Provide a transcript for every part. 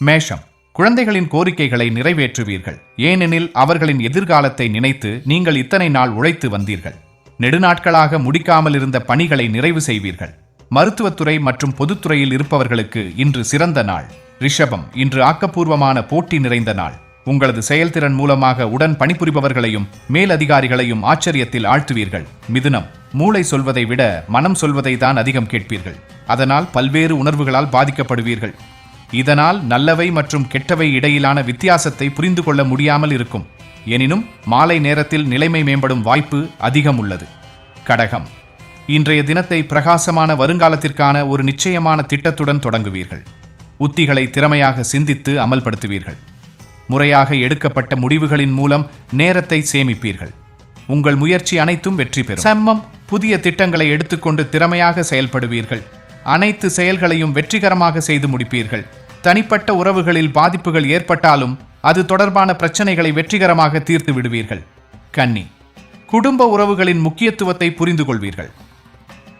மேஷம் குழந்தைகளின் கோரிக்கைகளை நிறைவேற்றுவீர்கள். ஏனெனில் அவர்களின் எதிர்காலத்தை நினைத்து நீங்கள் இத்தனை நாள் உழைத்து வந்தீர்கள். நெடுநாட்களாக முடிக்காமல் இருந்த பணிகளை நிறைவு செய்வீர்கள். மருத்துவத்துறை மற்றும் பொதுத்துறையில் இருப்பவர்களுக்கு இன்று சிறந்த நாள். ரிஷபம் இன்று ஆக்கப்பூர்வமான போட்டி நிறைந்த நாள். உங்களது செயல்திறன் மூலமாக உடன் பணிபுரிபவர்களையும் மேலதிகாரிகளையும் ஆச்சரியத்தில் ஆழ்த்துவீர்கள். மிதுனம் மூளை சொல்வதை விட மனம் சொல்வதை தான் அதிகம் கேட்பீர்கள். அதனால் பல்வேறு உணர்வுகளால் பாதிக்கப்படுவீர்கள். இதனால் நல்லவை மற்றும் கெட்டவை இடையிலான வித்தியாசத்தை புரிந்து கொள்ள முடியாமல் இருக்கும். எனினும் மாலை நேரத்தில் நிலைமை மேம்படும் வாய்ப்பு அதிகம் உள்ளது. கடகம். இன்றைய தினத்தை பிரகாசமான வருங்காலத்திற்கான ஒரு நிச்சயமான திட்டத்துடன் தொடங்குவீர்கள். உத்திகளை திறமையாக சிந்தித்து அமல்படுத்துவீர்கள். முறையாக எடுக்கப்பட்ட முடிவுகளின் மூலம் நேரத்தை சேமிப்பீர்கள். உங்கள் முயற்சி அனைத்தும் வெற்றி பெறும். செம்மம் புதிய திட்டங்களை எடுத்துக்கொண்டு திறமையாக செயல்படுவீர்கள். அனைத்து செயல்களையும் வெற்றிகரமாக செய்து முடிப்பீர்கள். தனிப்பட்ட உறவுகளில் பாதிப்புகள் ஏற்பட்டாலும் அது தொடர்பான பிரச்சனைகளை வெற்றிகரமாக தீர்த்து விடுவீர்கள். கன்னி குடும்ப உறவுகளின் முக்கியத்துவத்தை புரிந்து கொள்வீர்கள்.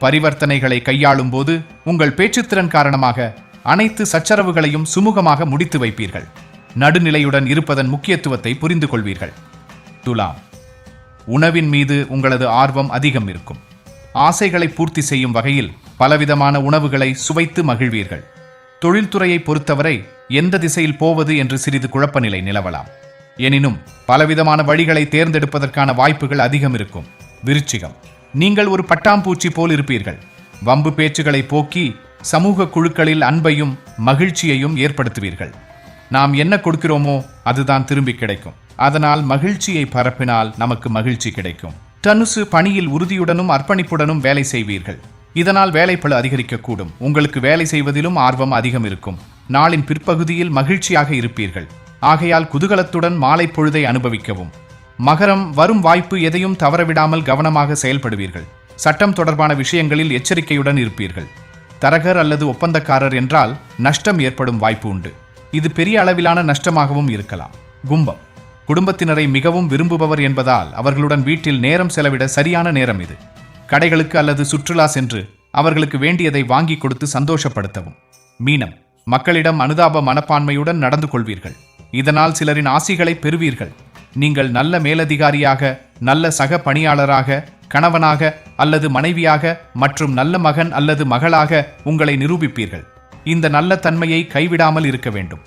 பரிவர்த்தனைகளை கையாளும் போது உங்கள் பேச்சுத்திறன் காரணமாக அனைத்து சச்சரவுகளையும் சுமூகமாக முடித்து வைப்பீர்கள். நடுநிலையுடன் இருப்பதன் முக்கியத்துவத்தை புரிந்து கொள்வீர்கள். துலாம் உணவின் மீது உங்களது ஆர்வம் அதிகம் இருக்கும். ஆசைகளை பூர்த்தி செய்யும் வகையில் பலவிதமான உணவுகளை சுவைத்து மகிழ்வீர்கள். தொழில்துறையை பொறுத்தவரை எந்த திசையில் போவது என்று சிறிது குழப்ப நிலை நிலவலாம். எனினும் பலவிதமான வழிகளை தேர்ந்தெடுப்பதற்கான வாய்ப்புகள் அதிகம் இருக்கும். விருச்சிகம். நீங்கள் ஒரு பட்டாம்பூச்சி போல் இருப்பீர்கள். வம்பு பேச்சுகளை போக்கி சமூக குழுக்களில் அன்பையும் மகிழ்ச்சியையும் ஏற்படுத்துவீர்கள். நாம் என்ன கொடுக்கிறோமோ அதுதான் திரும்பி கிடைக்கும். அதனால் மகிழ்ச்சியை பரப்பினால் நமக்கு மகிழ்ச்சி கிடைக்கும். தனுசு பணியில் உறுதியுடனும் அர்ப்பணிப்புடனும் வேலை செய்வீர்கள். இதனால் வேலைப்பளு அதிகரிக்கக்கூடும். உங்களுக்கு வேலை செய்வதிலும் ஆர்வம் அதிகம் இருக்கும் நாளின் பிற்பகுதியில் மகிழ்ச்சியாக இருப்பீர்கள். ஆகையால் குதூகலத்துடன் மாலை பொழுதை அனுபவிக்கவும். மகரம் வரும் வாய்ப்பு எதையும் தவறவிடாமல் கவனமாக செயல்படுவீர்கள். சட்டம் தொடர்பான விஷயங்களில் எச்சரிக்கையுடன் இருப்பீர்கள். தரகர் அல்லது ஒப்பந்தக்காரர் என்றால் நஷ்டம் ஏற்படும் வாய்ப்பு உண்டு. இது பெரிய அளவிலான நஷ்டமாகவும் இருக்கலாம். கும்பம். குடும்பத்தினரை மிகவும் விரும்புபவர் என்பதால் அவர்களுடன் வீட்டில் நேரம் செலவிட சரியான நேரம் இது. கடைகளுக்கு அல்லது சுற்றுலா சென்று அவர்களுக்கு வேண்டியதை வாங்கி கொடுத்து சந்தோஷப்படுத்தவும். மீனம் மக்களிடம் அனுதாப மனப்பான்மையுடன் நடந்து கொள்வீர்கள். இதனால் சிலரின் ஆசிகளை பெறுவீர்கள். நீங்கள் நல்ல மேலதிகாரியாக நல்ல சக பணியாளராக கணவனாக அல்லது மனைவியாக மற்றும் நல்ல மகன் அல்லது மகளாக உங்களை நிரூபிப்பீர்கள். இந்த நல்ல தன்மையை கைவிடாமல் இருக்க வேண்டும்.